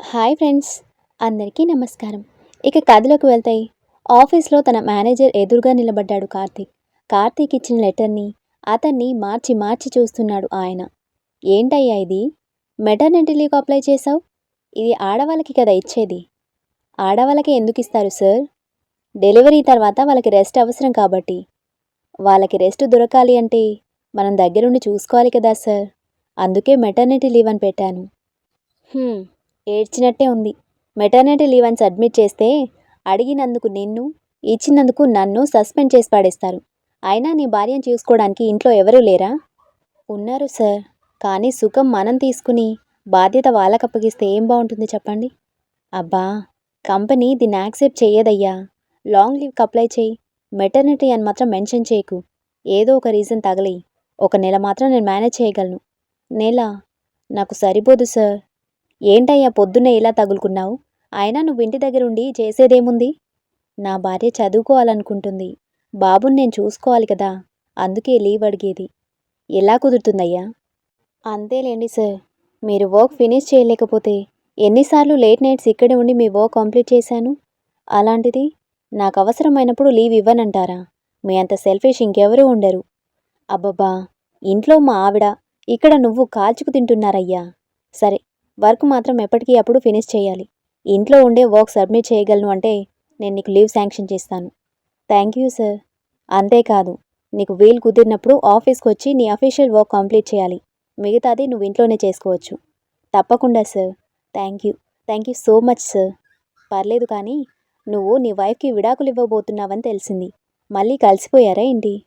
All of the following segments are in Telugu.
హాయ్ ఫ్రెండ్స్ అందరికీ నమస్కారం. ఇక కథలోకి వెళ్తాయి. ఆఫీస్లో తన మేనేజర్ ఎదురుగా నిలబడ్డాడు కార్తీక్. కార్తీక్ ఇచ్చిన లెటర్ని అతన్ని మార్చి మార్చి చూస్తున్నాడు ఆయన. ఏంటయ్యా ఇది? మెటర్నిటీ లీవ్ అప్లై చేశావు? ఇది ఆడవాళ్ళకి కదా ఇచ్చేది. ఆడవాళ్ళకి ఎందుకు ఇస్తారు సార్? డెలివరీ తర్వాత వాళ్ళకి రెస్ట్ అవసరం కాబట్టి. వాళ్ళకి రెస్ట్ దొరకాలి అంటే మనం దగ్గరుండి చూసుకోవాలి కదా సార్. అందుకే మెటర్నిటీ లీవ్ అని పెట్టాను. ఏడ్చినట్టే ఉంది. మెటర్నిటీ లీవ్ అని సబ్మిట్ చేస్తే అడిగినందుకు నిన్ను ఇచ్చినందుకు నన్ను సస్పెండ్ చేసి పాడేస్తారు. అయినా నీ భార్యను చూసుకోవడానికి ఇంట్లో ఎవరూ లేరా? ఉన్నారు సార్. కానీ సుఖం మనం తీసుకుని బాధ్యత వాళ్ళకి అప్పగిస్తే ఏం బాగుంటుంది చెప్పండి? అబ్బా కంపెనీ దీన్ని యాక్సెప్ట్ చేయదయ్యా లాంగ్ లీవ్కి అప్లై చేయి. మెటర్నిటీ అని మాత్రం మెన్షన్ చేయకు. ఏదో ఒక రీజన్ తగలి ఒక నెల మాత్రం నేను మేనేజ్ చేయగలను. నెల నాకు సరిపోదు సార్. ఏంటయ్యా పొద్దున్నే ఇలా తగులుకున్నావు? అయినా నువ్వు ఇంటి దగ్గర ఉండి చేసేదేముంది? నా భార్య చదువుకోవాలనుకుంటుంది. బాబుని నేను చూసుకోవాలి కదా అందుకే లీవ్ అడిగేది. ఎలా కుదురుతుందయ్యా? అంతేలేండి సార్. మీరు వర్క్ ఫినిష్ చేయలేకపోతే ఎన్నిసార్లు లేట్ నైట్స్ ఇక్కడే ఉండి మీ వర్క్ కంప్లీట్ చేశాను? అలాంటిది నాకు అవసరమైనప్పుడు లీవ్ ఇవ్వనంటారా? మీ అంత సెల్ఫిష్ ఇంకెవరూ ఉండరు. అబ్బబ్బా! ఇంట్లో మా ఆవిడ ఇక్కడ నువ్వు కాల్చుకు తింటున్నారయ్యా. సరే వర్క్ మాత్రం ఎప్పటికీ అప్పుడు ఫినిష్ చేయాలి. ఇంట్లో ఉండే వర్క్ సబ్మిట్ చేయగలను అంటే నేను నీకు లీవ్ శాంక్షన్ చేస్తాను. Thank you sir. అంతేకాదు నీకు వీలు కుదిరినప్పుడు ఆఫీస్కి వచ్చి నీ అఫీషియల్ వర్క్ కంప్లీట్ చేయాలి. మిగతాది నువ్వు ఇంట్లోనే చేసుకోవచ్చు. తప్పకుండా sir. Thank you. Thank you so much sir. పర్లేదు కానీ నువ్వు నీ వైఫ్కి విడాకులు ఇవ్వబోతున్నావని తెలిసింది. మళ్ళీ కలిసిపోయారా ఏంటి?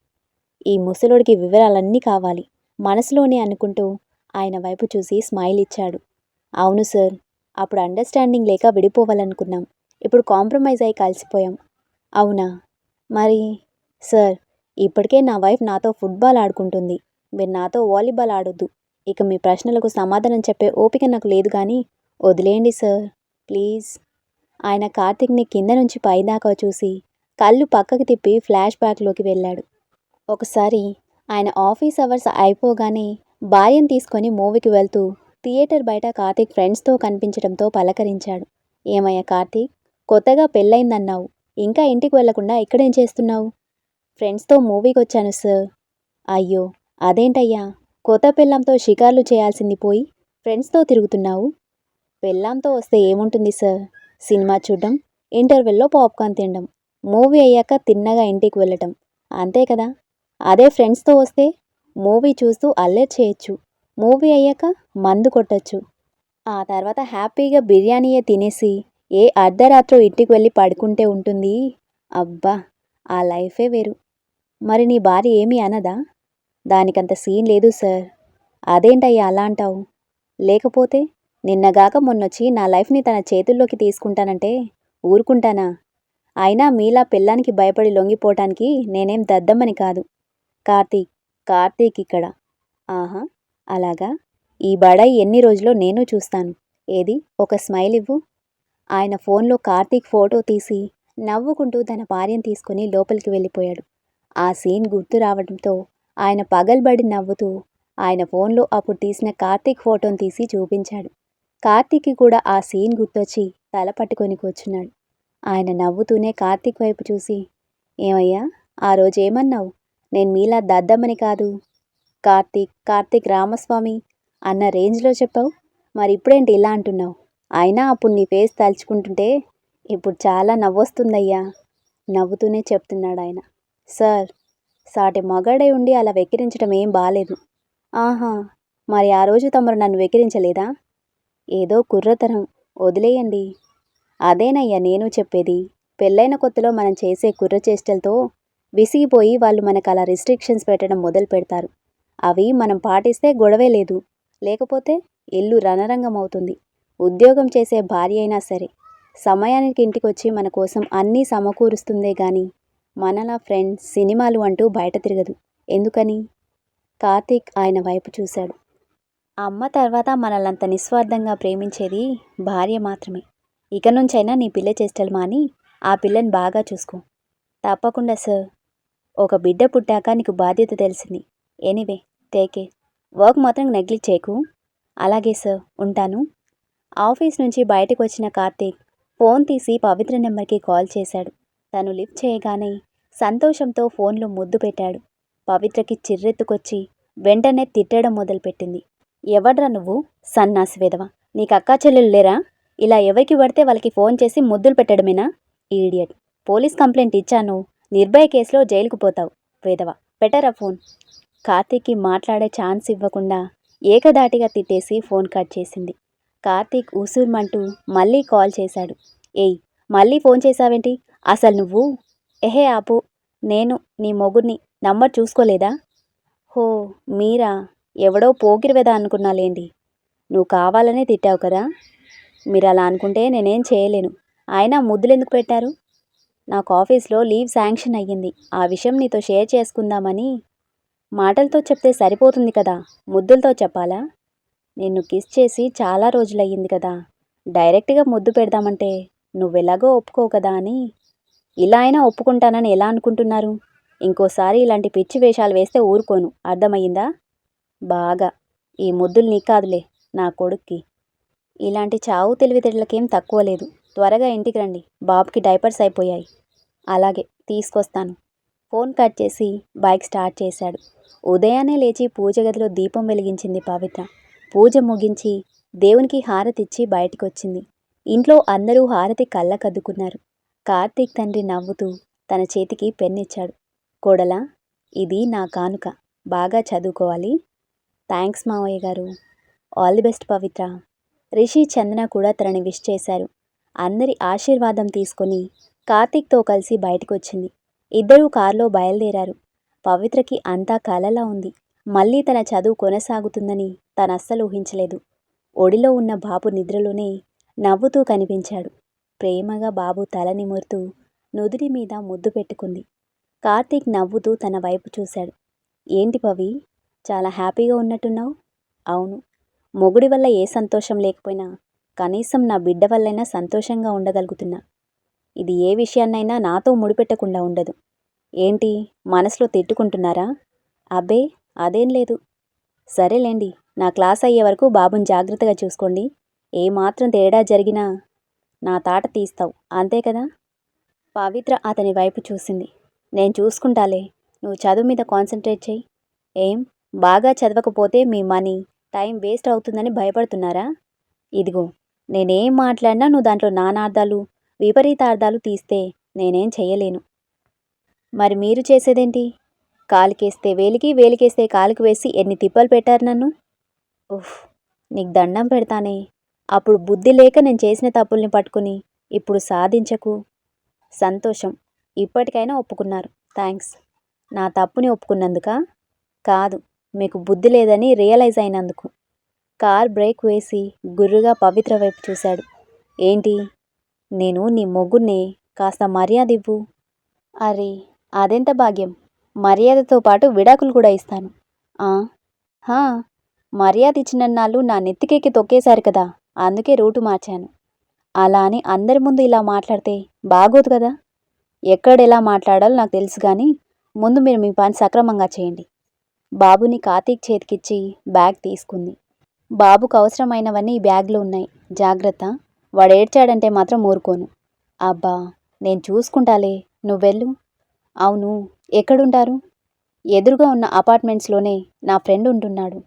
ఈ ముసలోడికి వివరాలన్నీ కావాలి. మనసులోనే అనుకుంటూ ఆయన వైపు చూసి స్మైల్ ఇచ్చాడు. అవును సార్. అప్పుడు అండర్స్టాండింగ్ లేక విడిపోవాలనుకున్నాం. ఇప్పుడు కాంప్రమైజ్ అయి కలిసిపోయాం. అవునా? మరి సార్ ఇప్పటికే నా వైఫ్ నాతో ఫుట్బాల్ ఆడుకుంటుంది. మీరు నాతో వాలీబాల్ ఆడొద్దు. ఇక మీ ప్రశ్నలకు సమాధానం చెప్పే ఓపిక నాకు లేదు కానీ వదిలేయండి సార్. ప్లీజ్. ఆయన కార్తిక్ని కింద నుంచి పైదాకా చూసి కళ్ళు పక్కకు తిప్పి ఫ్లాష్ బ్యాక్లోకి వెళ్ళాడు. ఒకసారి ఆయన ఆఫీస్ అవర్స్ అయిపోగానే భార్యను తీసుకొని మూవీకి వెళ్తూ థియేటర్ బయట కార్తీక్ ఫ్రెండ్స్తో కనిపించడంతో పలకరించాడు. ఏమయ్యా కార్తీక్ కొత్తగా పెళ్ళయిందన్నావు. ఇంకా ఇంటికి వెళ్ళకుండా ఇక్కడేం చేస్తున్నావు? ఫ్రెండ్స్తో మూవీకి వచ్చాను సార్. అయ్యో అదేంటయ్యా? కొత్త పెళ్ళంతో షికార్లు చేయాల్సింది పోయి ఫ్రెండ్స్తో తిరుగుతున్నావు? పెళ్ళాంతో వస్తే ఏముంటుంది సార్? సినిమా చూడడం ఇంటర్వెల్లో పాప్కార్న్ తినడం మూవీ అయ్యాక తిన్నగా ఇంటికి వెళ్ళటం అంతే కదా? అదే ఫ్రెండ్స్తో వస్తే మూవీ చూస్తూ అల్లెట్ చేయొచ్చు. మూవీ అయ్యాక మందు కొట్టచ్చు. ఆ తర్వాత హ్యాపీగా బిర్యానీయే తినేసి ఏ అర్ధరాత్రో ఇంటికి వెళ్ళి పడుకుంటే ఉంటుంది? అబ్బా! ఆ లైఫే వేరు. మరి నీ భార్య ఏమీ అనదా? దానికంత సీన్ లేదు సార్. అదేంటయ్యా అలా అంటావు? లేకపోతే నిన్నగాక మొన్నొచ్చి నా లైఫ్ని తన చేతుల్లోకి తీసుకుంటానంటే ఊరుకుంటానా? అయినా మీలా పిల్లానికి భయపడి లొంగిపోవటానికి నేనేం దద్దమ్మని కాదు. కార్తీక్ కార్తీక్ ఇక్కడ. ఆహా! అలాగా? ఈ బడాయి ఎన్ని రోజులో నేను చూస్తాను. ఏది? ఒక స్మైల్ ఇవ్వు. ఆయన ఫోన్లో కార్తీక్ ఫోటో తీసి నవ్వుకుంటూ తన భార్యను తీసుకుని లోపలికి వెళ్ళిపోయాడు. ఆ సీన్ గుర్తు రావడంతో ఆయన పగల్బడి నవ్వుతూ ఆయన ఫోన్లో అప్పుడు తీసిన కార్తీక్ ఫోటోను తీసి చూపించాడు. కార్తీక్కి కూడా ఆ సీన్ గుర్తొచ్చి తల పట్టుకొని కూర్చున్నాడు. ఆయన నవ్వుతూనే కార్తీక్ వైపు చూసి ఏమయ్యా ఆ రోజు ఏమన్నావు? నేను మీలా దద్దమ్మని కాదు కార్తీక్ కార్తీక్ రామస్వామి అన్న రేంజ్లో చెప్పావు. మరి ఇప్పుడేంటి ఇలా అంటున్నావు? అయినా అప్పుడు నీ ఫేస్ తలుచుకుంటుంటే ఇప్పుడు చాలా నవ్వొస్తుందయ్యా. నవ్వుతూనే చెప్తున్నాడు ఆయన సార్ సాటి మగాడై ఉండి అలా వెక్కిరించడం ఏం బాలేదు. ఆహా మరి ఆ రోజు తమరు నన్ను వెక్కిరించలేదా? ఏదో కుర్రతనం. వదిలేయండి. అదేనయ్యా నేను చెప్పేది. పెళ్ళైన కొత్తలో మనం చేసే కుర్ర చేష్టలతో విసిగిపోయి వాళ్ళు మనకు అలా రిస్ట్రిక్షన్స్ పెట్టడం మొదలు పెడతారు అవి మనం పాటిస్తే గొడవే లేదు. లేకపోతే ఇల్లు రణరంగం అవుతుంది ఉద్యోగం చేసే భార్య అయినా సరే సమయానికి ఇంటికి వచ్చి మన కోసం అన్నీ సమకూరుస్తుందే గాని మనలా ఫ్రెండ్స్ సినిమాలు అంటూ బయట తిరగదు. ఎందుకని? కార్తీక్ ఆయన వైపు చూశాడు. అమ్మ తర్వాత మనల్నంత నిస్వార్థంగా ప్రేమించేది భార్య మాత్రమే. ఇక నుంచైనా నీ పిల్ల చేష్టలు మాని ఆ పిల్లని బాగా చూసుకో. తప్పకుండా సార్. ఒక బిడ్డ పుట్టాక నీకు బాధ్యత తెలిసింది. ఎనీవే టేకే వర్క్ మాత్రం నెగ్లెక్ట్ చేయకు. అలాగే సార్ ఉంటాను. ఆఫీస్ నుంచి బయటకు వచ్చిన కార్తీక్ ఫోన్ తీసి పవిత్ర నెంబర్కి కాల్ చేశాడు. తను లిఫ్ట్ చేయగానే సంతోషంతో ఫోన్లో ముద్దు పెట్టాడు. పవిత్రకి చిర్రెత్తుకొచ్చి వెంటనే తిట్టడం మొదలుపెట్టింది. ఎవడ్రా నువ్వు? సన్నాసి విధవ. నీకు అక్కా చెల్లెలు లేరా? ఇలా ఎవరికి పడితే వాళ్ళకి ఫోన్ చేసి ముద్దులు పెట్టడమేనా? ఈడియట్ పోలీస్ కంప్లైంట్ ఇచ్చాను. నిర్భయ కేసులో జైలుకు పోతావు. వేదవ పెట్టరా ఫోన్? కార్తీక్కి మాట్లాడే ఛాన్స్ ఇవ్వకుండా ఏకదాటిగా తిట్టేసి ఫోన్ కట్ చేసింది. కార్తీక్ ఉసూర్మంటూ మళ్ళీ కాల్ చేశాడు. ఏయ్ మళ్ళీ ఫోన్ చేశావేంటి? అసలు నువ్వు? ఎహే ఆపు నేను నీ మొగుడిని నంబర్ చూసుకోలేదా? హో మీరా? ఎవడో పోకిరివేదా అనుకున్నాలేండి. నువ్వు కావాలనే తిట్టావు కదా? మీరు అలా అనుకుంటే నేనేం చేయలేను. అయినా ముద్దులు ఎందుకు పెట్టారు? నాకు ఆఫీస్లో లీవ్ శాంక్షన్ అయ్యింది. ఆ విషయం నీతో షేర్ చేసుకుందామని మాటలతో చెప్తే సరిపోతుంది కదా? ముద్దులతో చెప్పాలా? నిన్ను కిస్ చేసి చాలా రోజులయ్యింది కదా. డైరెక్ట్గా ముద్దు పెడదామంటే నువ్వెలాగో ఒప్పుకోవు కదా అని. ఇలా అయినా ఒప్పుకుంటానని ఎలా అనుకుంటున్నారు? ఇంకోసారి ఇలాంటి పిచ్చి వేషాలు వేస్తే ఊరుకోను. అర్థమయ్యిందా? బాగా. ఈ ముద్దులు నీ కాదులే నా కొడుక్కి. ఇలాంటి చావు తెలివితేటలకేం తక్కువ లేదు. త్వరగా ఇంటికి రండి. బాబుకి డైపర్స్ అయిపోయాయి. అలాగే తీసుకొస్తాను. ఫోన్ కట్ చేసి బైక్ స్టార్ట్ చేశాడు. ఉదయాన్నే లేచి పూజ గదిలో దీపం వెలిగించింది పవిత్ర. పూజ ముగించి దేవునికి హారతిచ్చి బయటికి వచ్చింది ఇంట్లో అందరూ హారతి కళ్ళకద్దుకున్నారు కార్తీక్ తండ్రి నవ్వుతూ తన చేతికి పెన్నిచ్చాడు. కోడలా ఇది నా కానుక. బాగా చదువుకోవాలి. థ్యాంక్స్ మావయ్య గారు. All the best Pavitra. Rishi Chandana కూడా తనని విష్ చేశారు. అందరి ఆశీర్వాదం తీసుకొని కార్తీక్తో కలిసి బయటకు వచ్చింది ఇద్దరూ కారులో బయలుదేరారు. పవిత్రకి అంతా కలలా ఉంది. మళ్ళీ తన చదువు కొనసాగుతుందని తనస్సలు ఊహించలేదు. ఒడిలో ఉన్న బాబు నిద్రలోనే నవ్వుతూ కనిపించాడు. ప్రేమగా బాబు తల నిమురుతూ నుదుటి మీద ముద్దు పెట్టుకుంది. కార్తీక్ నవ్వుతూ తన వైపు చూశాడు. ఏంటి పవి? చాలా హ్యాపీగా ఉన్నట్టున్నావు? అవును. మొగుడి వల్ల ఏ సంతోషం లేకపోయినా కనీసం నా బిడ్డ వల్లైనా సంతోషంగా ఉండగలుగుతున్నా. ఇది ఏ విషయాన్నైనా నాతో ముడిపెట్టకుండా ఉండదు. ఏంటి? మనసులో తిట్టుకుంటున్నారా? అబ్బే అదేం లేదు. సరేలేండి నా క్లాస్ అయ్యే వరకు బాబుని జాగ్రత్తగా చూసుకోండి. ఏమాత్రం తేడా జరిగినా నా తాట తీస్తావు. అంతే కదా? పవిత్ర అతని వైపు చూసింది. నేను చూసుకుంటాలే. నువ్వు చదువు మీద కాన్సన్ట్రేట్ చేయి. ఏం? బాగా చదవకపోతే మీ మనీ టైం వేస్ట్ అవుతుందని భయపడుతున్నారా? ఇదిగో నేనేం మాట్లాడినా నువ్వు దాంట్లో నానార్థాలు విపరీతార్థాలు తీస్తే నేనేం చెయ్యలేను. మరి మీరు చేసేదేంటి? కాలికేస్తే వేలికి వేలికేస్తే కాలికి వేసి ఎన్ని తిప్పలు పెట్టారు నన్ను? ఉఫ్ నీకు దండం పెడతానే. అప్పుడు బుద్ధి లేక నేను చేసిన తప్పుల్ని పట్టుకుని ఇప్పుడు సాధించకు. సంతోషం. ఇప్పటికైనా ఒప్పుకున్నారు. థ్యాంక్స్. నా తప్పుని ఒప్పుకున్నందుక? కాదు. మీకు బుద్ధి లేదని రియలైజ్ అయినందుకు. కార్ బ్రేక్ వేసి గుర్రుగా పవిత్ర వైపు చూశాడు. ఏంటి? నేను నీ మొగ్గుని కాస్త మర్యాద ఇవ్వు అరే అదెంత భాగ్యం? మర్యాదతో పాటు విడాకులు కూడా ఇస్తాను. హా మర్యాద ఇచ్చినన్నాళ్ళు నా నెత్తికెక్కి తొక్కేశారు కదా అందుకే రూటు మార్చాను. అలా అని అందరి ముందు ఇలా మాట్లాడితే బాగోదు కదా? ఎక్కడెలా మాట్లాడాలో నాకు తెలుసు కానీ ముందు మీరు మీ పని సక్రమంగా చేయండి. బాబుని కార్తీక్ చేతికిచ్చి బ్యాగ్ తీసుకుంది. బాబుకు అవసరమైనవన్నీ ఈ బ్యాగ్లో ఉన్నాయి. జాగ్రత్త. వాడు ఏడ్చాడంటే మాత్రం ఊరుకోను. అబ్బా నేను చూసుకుంటాలే. నువ్వెళ్ళు అవును ఎక్కడుంటారు? ఎదురుగా ఉన్న అపార్ట్మెంట్స్లోనే నా ఫ్రెండ్ ఉంటున్నాడు.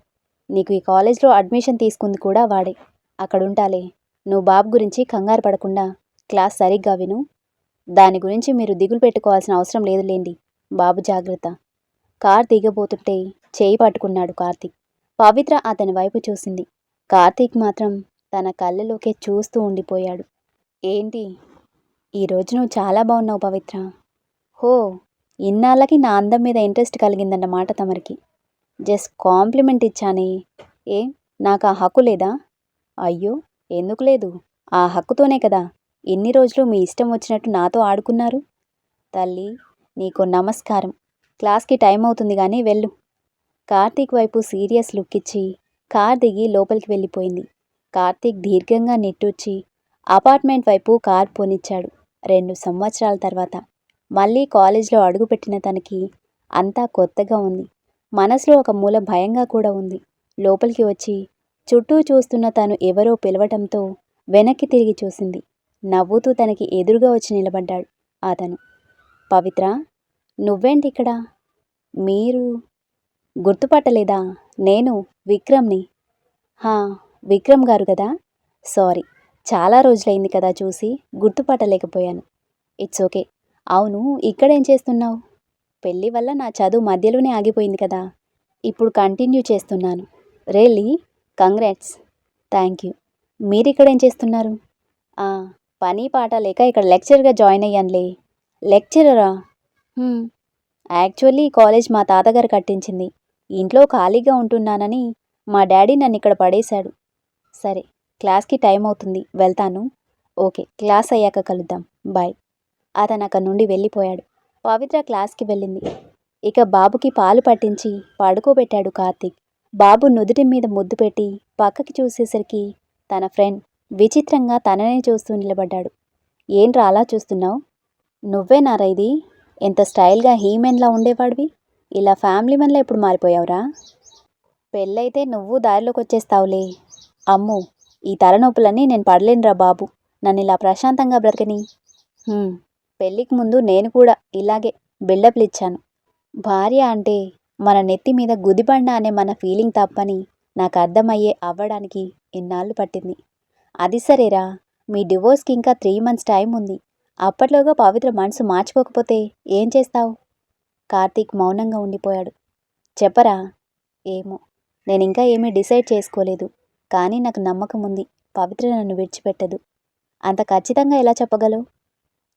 నీకు ఈ కాలేజ్లో అడ్మిషన్ తీసుకుంది కూడా వాడే. అక్కడుంటాలే. నువ్వు బాబు గురించి కంగారు పడకుండా క్లాస్ సరిగ్గా విను. దాని గురించి మీరు దిగులు పెట్టుకోవాల్సిన అవసరం లేదులేండి బాబు జాగ్రత్త. కార్ దిగబోతుంటే చేయి పట్టుకున్నాడు కార్తీక్. పవిత్ర అతని వైపు చూసింది. కార్తీక్ మాత్రం తన కళ్ళలోకే చూస్తూ ఉండిపోయాడు. ఏంటి? ఈరోజు నువ్వు చాలా బాగున్నావు పవిత్ర. హో ఇన్నాళ్ళకి నా అందం మీద ఇంట్రెస్ట్ కలిగిందన్నమాట తమరికి. Just complement ఇచ్చానే. ఏ నాకు ఆ హక్కు లేదా? అయ్యో ఎందుకు లేదు? ఆ హక్కుతోనే కదా. ఎన్ని రోజులు మీ ఇష్టం వచ్చినట్టు నాతో ఆడుకున్నారు. తల్లి నీకు నమస్కారం. క్లాస్కి టైం అవుతుంది కానీ వెళ్ళు. కార్తీక్ వైపు సీరియస్ లుక్ ఇచ్చి కార్ దిగి లోపలికి వెళ్ళిపోయింది. కార్తీక్ దీర్ఘంగా నెట్టొచ్చి అపార్ట్మెంట్ వైపు కార్ పోనిచ్చాడు. రెండు సంవత్సరాల తర్వాత మళ్ళీ కాలేజ్లో అడుగుపెట్టిన తనకి అంతా కొత్తగా ఉంది. మనసులో ఒక మూల భయంగా కూడా ఉంది. లోపలికి వచ్చి చుట్టూ చూస్తున్న తాను ఎవరో పిలవటంతో వెనక్కి తిరిగి చూసింది. నవ్వుతూ తనకి ఎదురుగా వచ్చి నిలబడ్డాడు అతను. పవిత్ర నువ్వేంటి ఇక్కడ? మీరు గుర్తుపట్టలేదా? నేను విక్రమ్ని. హా విక్రమ్ గారు కదా? సారీ చాలా రోజులైంది కదా చూసి గుర్తుపట్టలేకపోయాను. It's okay. అవును ఇక్కడేం చేస్తున్నావు? పెళ్ళి వల్ల నా చదువు మధ్యలోనే ఆగిపోయింది కదా. ఇప్పుడు కంటిన్యూ చేస్తున్నాను. Really congrats. Thank you. మీరు ఏం చేస్తున్నారు పని పాట లేక ఇక్కడ లెక్చర్గా జాయిన్ అయ్యానులే. లెక్చరరా? యాక్చువల్లీ కాలేజ్ మా తాతగారు కట్టించింది. ఇంట్లో ఖాళీగా ఉంటున్నానని మా డాడీ నన్ను ఇక్కడ పడేశాడు. సరే క్లాస్కి టైం అవుతుంది. వెళ్తాను. ఓకే క్లాస్ అయ్యాక కలుద్దాం. బాయ్. అతను అక్కడి నుండి వెళ్ళిపోయాడు. పవిత్ర క్లాస్కి వెళ్ళింది. ఇక బాబుకి పాలు పట్టించి పడుకోబెట్టాడు కార్తీక్. బాబు నుదుటి మీద ముద్దు పెట్టి పక్కకి చూసేసరికి తన ఫ్రెండ్ విచిత్రంగా తననే చూస్తూ నిలబడ్డాడు. ఏంట్రా అలా చూస్తున్నావు? నువ్వేనారా ఇది? ఎంత స్టైల్గా హీమెన్లా ఉండేవాడివి? ఇలా ఫ్యామిలీ మెన్లా ఎప్పుడు మారిపోయావురా? పెళ్ళైతే నువ్వు దారిలోకి వచ్చేస్తావులే అమ్ము ఈ తలనొప్పులన్నీ నేను పడలేనురా బాబు. నన్ను ఇలా ప్రశాంతంగా బ్రతకని. పెళ్ళికి ముందు నేను కూడా ఇలాగే బిల్డప్లు ఇచ్చాను. భార్య అంటే మన నెత్తి మీద గుదిబండ అనే మన ఫీలింగ్ తప్పని నాకు అర్థమయ్యే అవ్వడానికి ఇన్నాళ్ళు పట్టింది. అది సరేరా మీ డివోర్స్కి ఇంకా త్రీ మంత్స్ టైం ఉంది. అప్పట్లోగా పవిత్ర మనసు మార్చుకోకపోతే ఏం చేస్తావు? కార్తీక్ మౌనంగా ఉండిపోయాడు. చెప్పరా? ఏమో నేను ఇంకా ఏమీ డిసైడ్ చేసుకోలేదు. కానీ నాకు నమ్మకం ఉంది. పవిత్ర నన్ను విడిచిపెట్టదు. అంత ఖచ్చితంగా ఎలా చెప్పగలవు?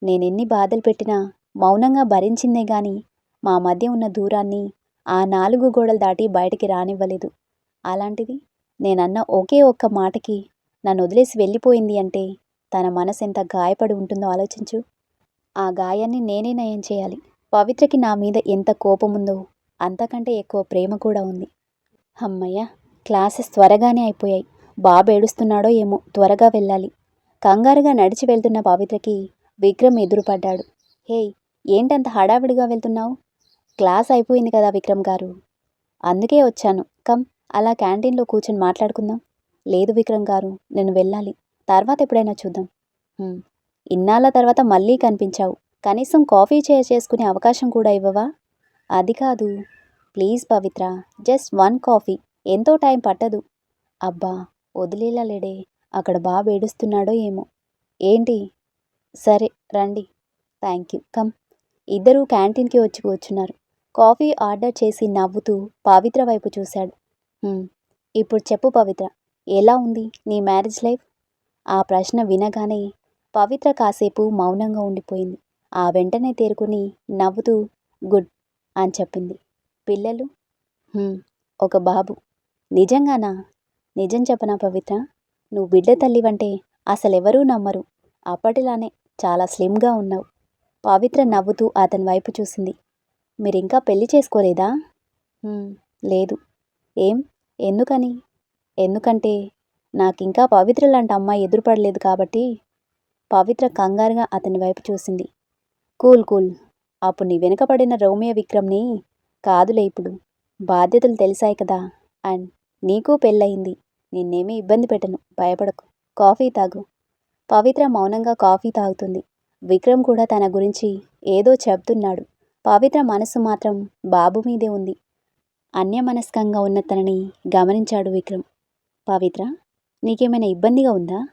నేను ఎన్ని బాధలు పెట్టినా మౌనంగా భరించిందే గాని మా మధ్య ఉన్న దూరాన్ని ఆ నాలుగు గోడలు దాటి బయటికి రానివ్వలేదు. అలాంటిది నేనన్న ఒకే ఒక్క మాటకి నన్ను వదిలేసి వెళ్ళిపోయింది అంటే తన మనసు ఎంత గాయపడి ఉంటుందో ఆలోచించు. ఆ గాయాన్ని నేనే నయం చేయాలి. పవిత్రకి నా మీద ఎంత కోపం ఉందో అంతకంటే ఎక్కువ ప్రేమ కూడా ఉంది. అమ్మయ్య! క్లాసెస్ త్వరగానే అయిపోయాయి. బాబు ఏడుస్తున్నాడో ఏమో త్వరగా వెళ్ళాలి. కంగారుగా నడిచి వెళ్తున్న పవిత్రకి విక్రమ్ ఎదురుపడ్డాడు. హేయ్ ఏంటంత హడావిడిగా వెళ్తున్నావు? క్లాస్ అయిపోయింది కదా విక్రమ్ గారు. అందుకే వచ్చాను. కమ్ అలా క్యాంటీన్లో కూర్చొని మాట్లాడుకుందాం. లేదు విక్రమ్ గారు నేను వెళ్ళాలి. తర్వాత ఎప్పుడైనా చూద్దాం. ఇన్నాళ్ళ తర్వాత మళ్ళీ కనిపించావు. కనీసం కాఫీ చే చేసుకునే అవకాశం కూడా ఇవ్వవా? అది కాదు. Please Pavitra just one coffee. ఎంతో టైం పట్టదు. అబ్బా వదిలేలా లేడే అక్కడ బాబు ఏడుస్తున్నాడో ఏమో. ఏంటి? సరే రండి. Thank you. కమ్. ఇద్దరూ క్యాంటీన్కి వచ్చి కూర్చున్నారు. కాఫీ ఆర్డర్ చేసి నవ్వుతూ పవిత్ర వైపు చూశాడు. ఇప్పుడు చెప్పు పవిత్ర ఎలా ఉంది నీ మ్యారేజ్ లైఫ్? ఆ ప్రశ్న వినగానే పవిత్ర కాసేపు మౌనంగా ఉండిపోయింది. ఆ వెంటనే తేరుకుని నవ్వుతూ గుడ్ అని చెప్పింది. పిల్లలు? ఒక బాబు. నిజంగానా? నిజం చెప్పనా పవిత్ర? నువ్వు బిడ్డ తల్లివంటే అసలెవరూ నమ్మరు. అప్పటిలానే చాలా స్లిమ్గా ఉన్నావు. పవిత్ర నవ్వుతూ అతని వైపు చూసింది. మీరింకా పెళ్ళి చేసుకోలేదా? లేదు. ఏం? ఎందుకని? ఎందుకంటే నాకింకా పవిత్ర లాంటి అమ్మాయి ఎదురుపడలేదు కాబట్టి. పవిత్ర కంగారుగా అతని వైపు చూసింది. Cool cool. అప్పుడు నీ వెనుకపడిన రోమియో విక్రమ్ని కాదులే ఇప్పుడు. బాధ్యతలు తెలిసాయి కదా. అండ్ నీకు పెళ్ళయింది. నిన్నేమీ ఇబ్బంది పెట్టను. భయపడకు. కాఫీ తాగు. పవిత్ర మౌనంగా కాఫీ తాగుతుంది. విక్రమ్ కూడా తన గురించి ఏదో చెప్తున్నాడు పవిత్ర మనసు మాత్రం బాబు మీదే ఉంది. అన్యమనస్కంగా ఉన్న తనని గమనించాడు విక్రమ్. పవిత్ర నీకేమైనా ఇబ్బందిగా ఉందా?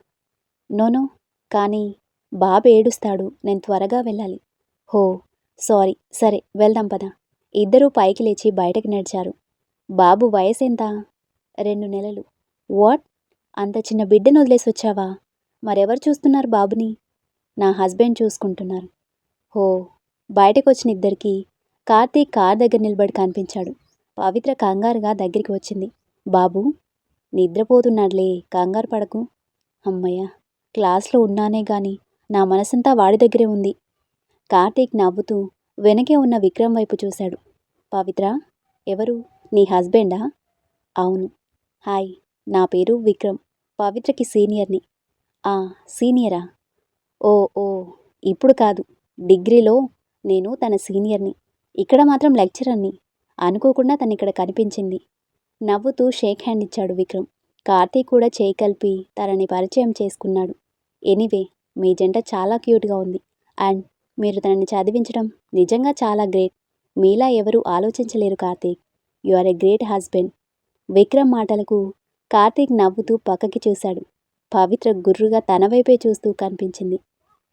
నోనో కానీ బాబు ఏడుస్తాడు. నేను త్వరగా వెళ్ళాలి. హో సారీ. సరే వెళ్దాం పద. ఇద్దరూ పైకి లేచి బయటకు నడిచారు. బాబు వయసు ఎంత రెండు నెలలు. వాట్? అంత చిన్న బిడ్డను వదిలేసి వచ్చావా? మరెవరు చూస్తున్నారు బాబుని? నా హస్బెండ్ చూసుకుంటున్నారు. హో బయటకు వచ్చిన ఇద్దరికి కార్తీక్ కార్ దగ్గర నిలబడి కనిపించాడు. పవిత్ర కంగారుగా దగ్గరికి వచ్చింది. బాబు నిద్రపోతున్నాడులే కంగారు పడకు. అమ్మయ్య క్లాస్లో ఉన్నానే గాని నా మనసంతా వాడి దగ్గరే ఉంది. కార్తీక్ నవ్వుతూ వెనకే ఉన్న విక్రమ్ వైపు చూశాడు. పవిత్ర ఎవరు? నీ హస్బెండా? అవును హాయ్ నా పేరు విక్రమ్ పవిత్రకి సీనియర్ని. ఆ సీనియరా? ఓ ఓ ఇప్పుడు కాదు. డిగ్రీలో నేను తన సీనియర్ని. ఇక్కడ మాత్రం లెక్చరర్ని. అనుకోకుండా తను ఇక్కడ కనిపించింది. నవ్వుతూ షేక్ హ్యాండ్ ఇచ్చాడు విక్రమ్. కార్తీక్ కూడా చేయి కలిపి తనని పరిచయం చేసుకున్నాడు. ఎనీవే మీ జంట చాలా క్యూట్గా ఉంది. అండ్ మీరు తనని చదివించడం నిజంగా చాలా గ్రేట్. మీలా ఎవరూ ఆలోచించలేరు Karthik. You are a great husband. Vikram మాటలకు కార్తీక్ నవ్వుతూ పక్కకి చూశాడు. పవిత్ర గుర్రుగా తన వైపే చూస్తూ కనిపించింది.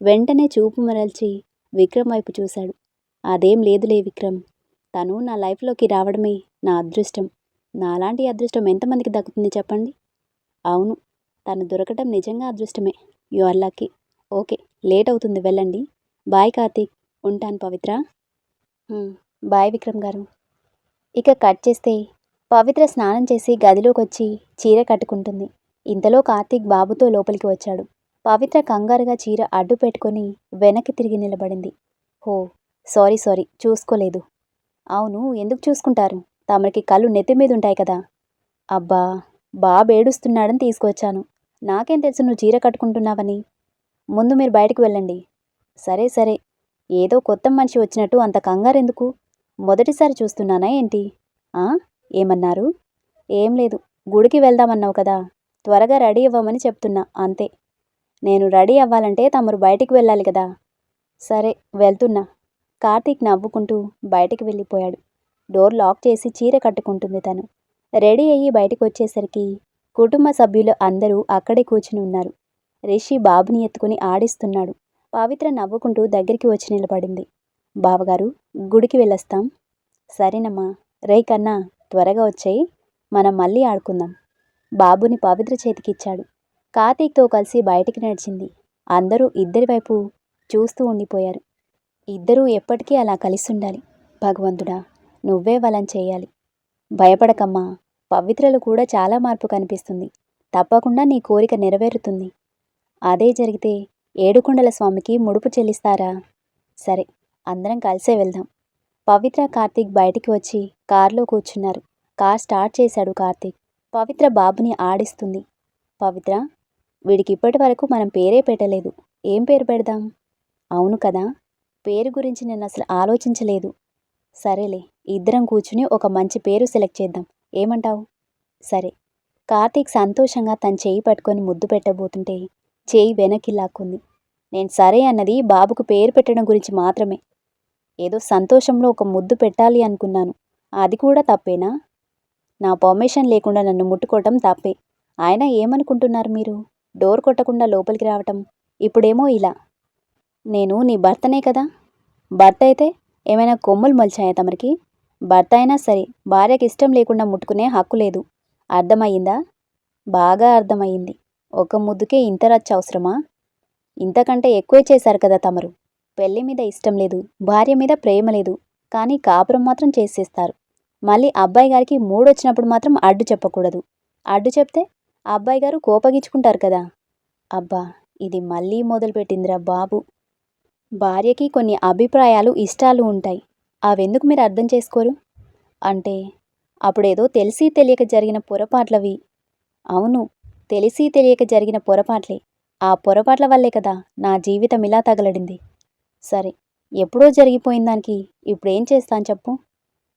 వెంటనే చూపు మరల్చి విక్రమ్ వైపు చూశాడు. అదేం లేదులే విక్రమ్. తను నా లైఫ్లోకి రావడమే నా అదృష్టం. నాలాంటి అదృష్టం ఎంతమందికి దక్కుతుంది చెప్పండి? అవును. తను దొరకటం నిజంగా అదృష్టమే. You are lucky. Okay. Late అవుతుంది. వెళ్ళండి. బాయ్ కార్తీక్. ఉంటాను పవిత్ర. బాయ్ విక్రమ్ గారు. ఇక కట్ చేస్తే పవిత్ర స్నానం చేసి గదిలోకి వచ్చి చీర కట్టుకుంటుంది. ఇంతలో కార్తీక్ బాబుతో లోపలికి వచ్చాడు. పవిత్ర కంగారుగా చీర అడ్డు పెట్టుకొని వెనక్కి తిరిగి నిలబడింది. హో సారీ సారీ చూసుకోలేదు. అవును ఎందుకు చూసుకుంటారు? తమరికి కళ్ళు నెత్తి మీద ఉంటాయి కదా. అబ్బా బాబు ఏడుస్తున్నాడని తీసుకొచ్చాను. నాకేం తెలుసు నువ్వు చీర కట్టుకుంటున్నావని. ముందు మీరు బయటకు వెళ్ళండి. సరే సరే. ఏదో కొత్త మనిషి వచ్చినట్టు అంత కంగారు ఎందుకు మొదటిసారి చూస్తున్నానా ఏంటి? ఆ? ఏమన్నారు? ఏం లేదు గుడికి వెళ్దామన్నావు కదా త్వరగా రెడీ అవ్వమని చెప్తున్నా అంతే. నేను రెడీ అవ్వాలంటే తమరు బయటికి వెళ్ళాలి కదా. సరే వెళ్తున్నా. కార్తీక్ నవ్వుకుంటూ బయటికి వెళ్ళిపోయాడు. డోర్ లాక్ చేసి చీర కట్టుకుంటుంది తను. రెడీ అయ్యి బయటకు వచ్చేసరికి కుటుంబ సభ్యులు అందరూ అక్కడే కూర్చుని ఉన్నారు. రిషి బాబుని ఎత్తుకుని ఆడిస్తున్నాడు. పవిత్ర నవ్వుకుంటూ దగ్గరికి వచ్చి నిలబడింది. బావగారు గుడికి వెళ్ళొస్తాం. సరేనమ్మా. రే కన్నా త్వరగా వచ్చాయి. మనం మళ్ళీ ఆడుకుందాం. బాబుని పవిత్ర చేతికిచ్చాడు. కార్తీక్తో కలిసి బయటికి నడిచింది. అందరూ ఇద్దరి వైపు చూస్తూ ఉండిపోయారు. ఇద్దరూ ఎప్పటికీ అలా కలిసి ఉండాలి భగవంతుడా నువ్వే వలం చేయాలి. భయపడకమ్మా. పవిత్రలు కూడా చాలా మార్పు కనిపిస్తుంది. తప్పకుండా నీ కోరిక నెరవేరుతుంది. అదే జరిగితే ఏడుకొండల స్వామికి ముడుపు చెల్లిస్తారా? సరే అందరం కలిసే వెళ్దాం. పవిత్ర కార్తీక్ బయటికి వచ్చి కారులో కూర్చున్నారు. కార్ స్టార్ట్ చేశాడు కార్తీక్. పవిత్ర బాబుని ఆడిస్తుంది. పవిత్ర వీడికి ఇప్పటి వరకు మనం పేరే పెట్టలేదు. ఏం పేరు పెడదాం? అవును కదా పేరు గురించి నేను అసలు ఆలోచించలేదు. సరేలే ఇద్దరం కూర్చుని ఒక మంచి పేరు సెలెక్ట్ చేద్దాం. ఏమంటావు? సరే. కార్తీక్ సంతోషంగా తన చేయి పట్టుకొని ముద్దు పెట్టబోతుంటే చేయి వెనక్కి లాక్కుంది. నేను సరే అన్నది బాబుకు పేరు పెట్టడం గురించి మాత్రమే. ఏదో సంతోషంలో ఒక ముద్దు పెట్టాలి అనుకున్నాను. అది కూడా తప్పేనా? నా పర్మిషన్ లేకుండా నన్ను ముట్టుకోవటం తప్పే. ఆయన ఏమనుకుంటున్నారు మీరు? డోర్ కొట్టకుండా లోపలికి రావటం. ఇప్పుడేమో ఇలా. నేను నీ భర్తనే కదా? భర్త అయితే ఏమైనా కొమ్ములు మొలిచాయా తమరికి? భర్త అయినా సరే భార్యకి ఇష్టం లేకుండా ముట్టుకునే హక్కు లేదు. అర్థమయ్యిందా? బాగా అర్థమయ్యింది. ఒక ముద్దుకే ఇంత రచ్చ అవసరమా? ఇంతకంటే ఎక్కువే చేశారు కదా తమరు. పెళ్ళి మీద ఇష్టం లేదు భార్య మీద ప్రేమ లేదు కానీ కాపురం మాత్రం చేసేస్తారు. మళ్ళీ అబ్బాయి గారికి మూడొచ్చినప్పుడు మాత్రం అడ్డు చెప్పకూడదు. అడ్డు చెప్తే అబ్బాయి గారు కోపగించుకుంటారు కదా. అబ్బా ఇది మళ్ళీ మొదలుపెట్టిందిరా బాబు. భార్యకి కొన్ని అభిప్రాయాలు ఇష్టాలు ఉంటాయి. అవెందుకు మీరు అర్థం చేసుకోరు? అంటే అప్పుడేదో తెలిసి తెలియక జరిగిన పొరపాట్లవి. అవును తెలిసి తెలియక జరిగిన పొరపాట్లే. ఆ పొరపాట్ల వల్లే కదా నా జీవితం ఇలా తగలడింది. సరే ఎప్పుడో జరిగిపోయిన దానికి ఇప్పుడేం చేస్తాను చెప్పు?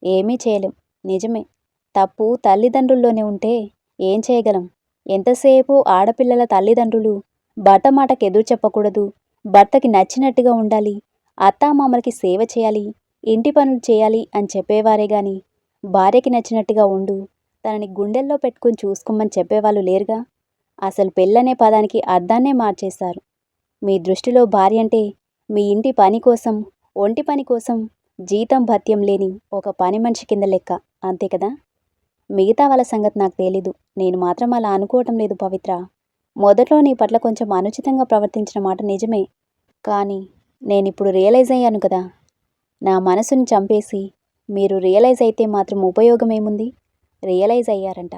ఏమీ చేయలేం. నిజమే. తప్పు తల్లిదండ్రుల్లోనే ఉంటే ఏం చేయగలం? ఎంతసేపు ఆడపిల్లల తల్లిదండ్రులు భర్త మాటకు ఎదురు చెప్పకూడదు భర్తకి నచ్చినట్టుగా ఉండాలి అత్తామామలకి సేవ చేయాలి ఇంటి పనులు చేయాలి అని చెప్పేవారే గాని భార్యకి నచ్చినట్టుగా ఉండు తనని గుండెల్లో పెట్టుకుని చూసుకోమని చెప్పేవాళ్ళు లేరుగా? అసలు పెళ్ళనే పదానికి అర్థాన్నే మార్చేశారు. మీ దృష్టిలో భార్య అంటే మీ ఇంటి పని కోసం ఒంటి పని కోసం జీతం భత్యం లేని ఒక పని మనిషి కింద లెక్క. అంతే కదా? మిగతా వాళ్ళ సంగతి నాకు తెలీదు. నేను మాత్రం అలా అనుకోవటం లేదు పవిత్ర. మొదట్లో నీ పట్ల కొంచెం అనుచితంగా ప్రవర్తించిన మాట నిజమే. కానీ నేనిప్పుడు రియలైజ్ అయ్యాను కదా. నా మనసుని చంపేసి మీరు రియలైజ్ అయితే మాత్రం ఉపయోగం ఏముంది? రియలైజ్ అయ్యారంట.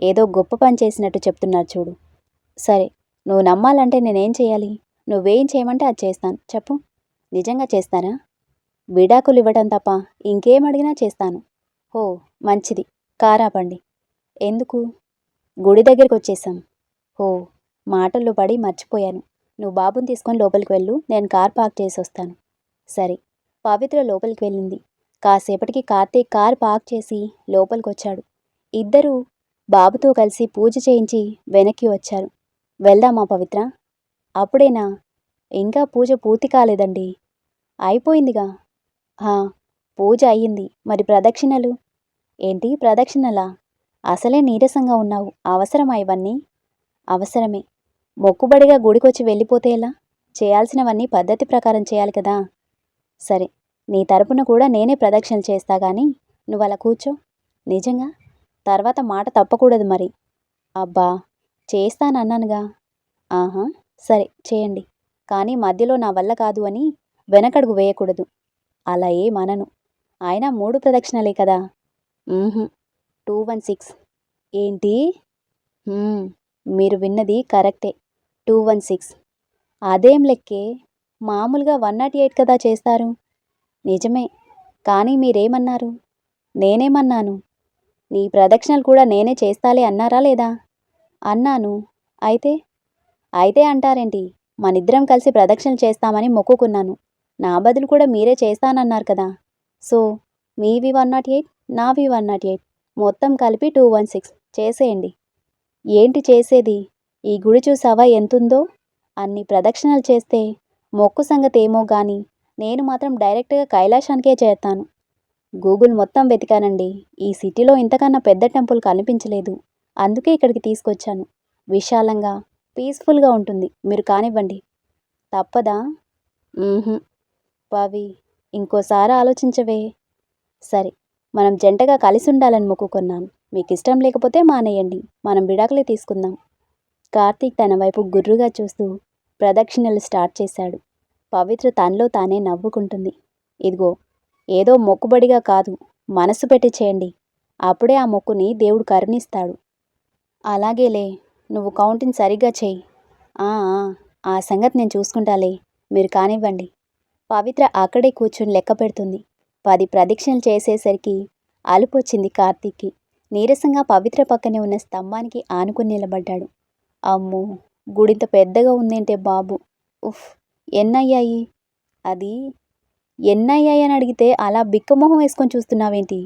ఏదో గొప్ప పని చేసినట్టు చెప్తున్నారు చూడు. సరే నువ్వు నమ్మాలంటే నేనేం చేయాలి? నువ్వేం చేయమంటే అది చేస్తాను. చెప్పు. నిజంగా చేస్తానా విడాకులు ఇవ్వటం తప్ప ఇంకేం అడిగినా చేస్తాను. ఓ మంచిది. కారాపండి. ఎందుకు? గుడి దగ్గరికి వచ్చేసాం ఓ మాటల్లో పడి మర్చిపోయాను. నువ్వు బాబుని తీసుకొని లోపలికి వెళ్ళు. నేను కార్ పార్క్ చేసి వస్తాను. సరే. పవిత్ర లోపలికి వెళ్ళింది. కాసేపటికి కార్తీక్ కార్ పార్క్ చేసి లోపలికి వచ్చాడు ఇద్దరూ బాబుతో కలిసి పూజ చేయించి వెనక్కి వచ్చారు. వెళ్దామా పవిత్ర? అప్పుడేనా? ఇంకా పూజ పూర్తి కాలేదండి. అయిపోయిందిగా. పూజ అయ్యింది. మరి ప్రదక్షిణలు? ఏంటి ప్రదక్షిణలా? అసలే నీరసంగా ఉన్నావు. అవసరమా ఇవన్నీ? అవసరమే. మొక్కుబడిగా గుడికొచ్చి వెళ్ళిపోతే ఎలా? చేయాల్సినవన్నీ పద్ధతి ప్రకారం చేయాలి కదా. సరే నీ తరపున కూడా నేనే ప్రదక్షిణలు చేస్తా కానీ నువ్వు అలా కూర్చో. నిజంగా? తర్వాత మాట తప్పకూడదు మరి. అబ్బా చేస్తానన్నానుగా. ఆహా. సరే చేయండి. కానీ మధ్యలో నా వల్ల కాదు అని వెనకడుగు వేయకూడదు. అలా ఏమనను ఆయన మూడు ప్రదక్షిణలే కదా. Two one six. ఏంటి? మీరు విన్నది కరెక్టే. Two one six. అదేం లెక్కే? మామూలుగా వన్ నాట్ ఎయిట్ కదా చేస్తారు? నిజమే. కానీ మీరేమన్నారు? నేనేమన్నాను? నీ ప్రదక్షిణలు కూడా నేనే చేస్తాలే అన్నారా లేదా? అన్నాను. అయితే అయితే అంటారేంటి? మనిద్దరం కలిసి ప్రదక్షిణలు చేస్తామని మొక్కుకున్నాను. నా బదులు కూడా మీరే చేస్తానన్నారు కదా. సో మీవి వన్ నాట్ ఎయిట్ నావి వన్ నాట్ ఎయిట్. మొత్తం కలిపి టూ వన్ సిక్స్. చేసేయండి. ఏంటి చేసేది? ఈ గుడి చూసావా ఎంతుందో? అన్ని ప్రదక్షిణలు చేస్తే మొక్కు సంగతి ఏమో కానీ నేను మాత్రం డైరెక్ట్గా కైలాసానికే చేస్తాను గూగుల్ మొత్తం వెతికానండి. ఈ సిటీలో ఇంతకన్నా పెద్ద టెంపుల్ కనిపించలేదు. అందుకే ఇక్కడికి తీసుకొచ్చాను. విశాలంగా పీస్ఫుల్గా ఉంటుంది. మీరు కానివ్వండి. తప్పదా? పవి ఇంకోసారి ఆలోచించవే. సరే మనం జంటగా కలిసి ఉండాలని మొక్కుకున్నాను. మీకు ఇష్టం లేకపోతే మానేయండి. మనం విడాకులే తీసుకుందాం. కార్తీక్ తన వైపు గుర్రుగా చూస్తూ ప్రదక్షిణలు స్టార్ట్ చేశాడు. పవిత్ర తనలో తానే నవ్వుకుంటుంది. ఇదిగో ఏదో మొక్కుబడిగా కాదు. మనసు పెట్టి చేయండి. అప్పుడే ఆ మొక్కుని దేవుడు కరుణిస్తాడు. అలాగేలే. నువ్వు కౌంటింగ్ సరిగ్గా చెయ్యి ఆ, సంగతి నేను చూసుకుంటాలే. మీరు కానివ్వండి. పవిత్ర అక్కడే కూర్చుని లెక్క పెడుతుంది. పది ప్రదక్షిణలు చేసేసరికి అలుపొచ్చింది కార్తీక్కి. నీరసంగా పవిత్ర పక్కనే ఉన్న స్తంభానికి ఆనుకుని నిలబడ్డాడు. అమ్మో గుడింత పెద్దగా ఉందేంటే బాబు. ఉఫ్ ఎన్నయ్యాయి? అది ఎన్నయ్యాయి అని అడిగితే అలా బిక్కమొహం వేసుకొని చూస్తున్నావేంటి?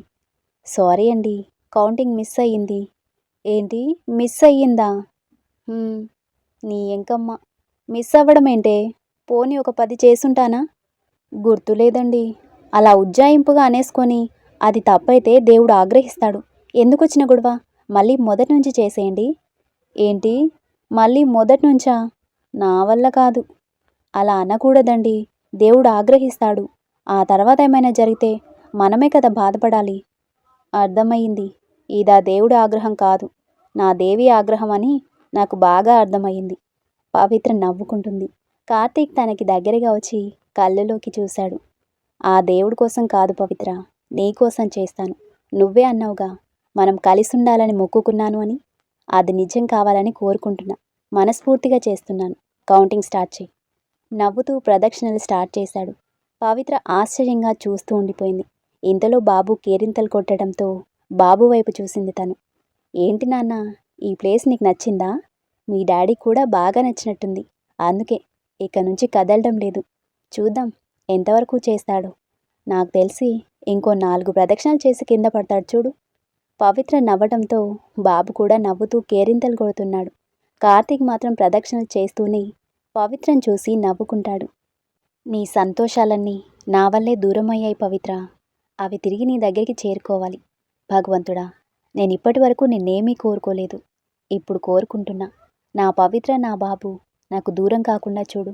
సారీ అండి కౌంటింగ్ మిస్ అయ్యింది. ఏంటి మిస్ అయ్యిందా? నీ ఎంకమ్మ మిస్ అవ్వడం ఏంటే ఒక పది చేసుంటానా? గుర్తులేదండి. అలా ఉజ్జాయింపుగా అనేసుకొని అది తప్పైతే దేవుడు ఆగ్రహిస్తాడు. ఎందుకొచ్చిన గొడవ? మళ్ళీ మొదటి నుంచి చేసేయండి. ఏంటి? మళ్ళీ మొదటి నుంచా? నా వల్ల కాదు. అలా అనకూడదండి. దేవుడు ఆగ్రహిస్తాడు. ఆ తర్వాత ఏమైనా జరిగితే మనమే కదా బాధపడాలి. అర్థమయ్యింది. ఇదా దేవుడి ఆగ్రహం కాదు. నా దేవి ఆగ్రహం అని నాకు బాగా అర్థమయ్యింది. పవిత్ర నవ్వుకుంటుంది. కార్తీక్ తనకి దగ్గరగా వచ్చి కళ్ళలోకి చూశాడు. ఆ దేవుడి కోసం కాదు పవిత్ర నీ కోసం చేస్తాను. నువ్వే అన్నావుగా మనం కలిసి ఉండాలని మొక్కుకున్నాను అని? అది నిజం కావాలని కోరుకుంటున్నా. మనస్ఫూర్తిగా చేస్తున్నాను. కౌంటింగ్ స్టార్ట్ చేయి. నవ్వుతూ ప్రదక్షిణలు స్టార్ట్ చేశాడు. పవిత్ర ఆశ్చర్యంగా చూస్తూ ఉండిపోయింది. ఇంతలో బాబు కేరింతలు కొట్టడంతో బాబు వైపు చూసింది తను. ఏంటి నాన్న ఈ ప్లేస్ నీకు నచ్చిందా? మీ డాడీ కూడా బాగా నచ్చినట్టుంది. అందుకే ఇక నుంచి కదలడం లేదు. చూద్దాం ఎంతవరకు చేస్తాడో. నాకు తెలిసి ఇంకో నాలుగు ప్రదక్షిణలు చేసి కింద పడతాడు చూడు. పవిత్ర నవ్వడంతో బాబు కూడా నవ్వుతూ కేరింతలు కొడుతున్నాడు. కార్తీక్ మాత్రం ప్రదక్షిణలు చేస్తూనే పవిత్రం చూసి నవ్వుకుంటాడు. నీ సంతోషాలన్నీ నా వల్లే దూరమయ్యాయి పవిత్ర. అవి తిరిగి నీ దగ్గరికి చేరుకోవాలి. భగవంతుడా నేను ఇప్పటి వరకు నిన్నేమీ కోరుకోలేదు. ఇప్పుడు కోరుకుంటున్నా. నా పవిత్ర నా బాబు నాకు దూరం కాకుండా చూడు.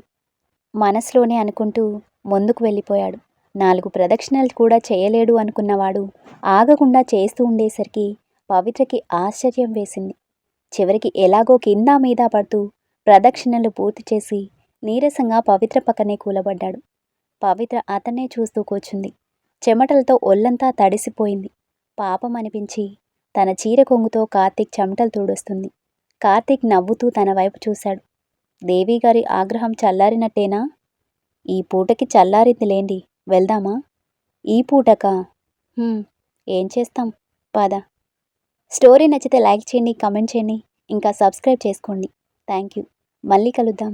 మనసులోనే అనుకుంటూ ముందుకు వెళ్ళిపోయాడు. నాలుగు ప్రదక్షిణలు కూడా చేయలేడు అనుకున్నవాడు ఆగకుండా చేస్తూ ఉండేసరికి పవిత్రకి ఆశ్చర్యం వేసింది. చివరికి ఎలాగో కింద మీద పడుతూ ప్రదక్షిణలు పూర్తి చేసి నీరసంగా పవిత్ర పక్కనే కూలబడ్డాడు. పవిత్ర అతనే చూస్తూ కూర్చుంది. చెమటలతో ఒళ్ళంతా తడిసిపోయింది. పాపం అనిపించి తన చీర కొంగుతో కార్తీక్ చెమటలు తూడొస్తుంది. కార్తీక్ నవ్వుతూ తన వైపు చూశాడు. దేవిగారి ఆగ్రహం చల్లారినట్టేనా? ఈ పూటకి చల్లారింది లేండి వెళ్దామా? ఈ పూటక? ఏం చేస్తాం? పద. స్టోరీ నచ్చితే లైక్ చేయండి కమెంట్ చేయండి ఇంకా సబ్స్క్రైబ్ చేసుకోండి. థ్యాంక్ యూ మళ్ళీ కలుద్దాం.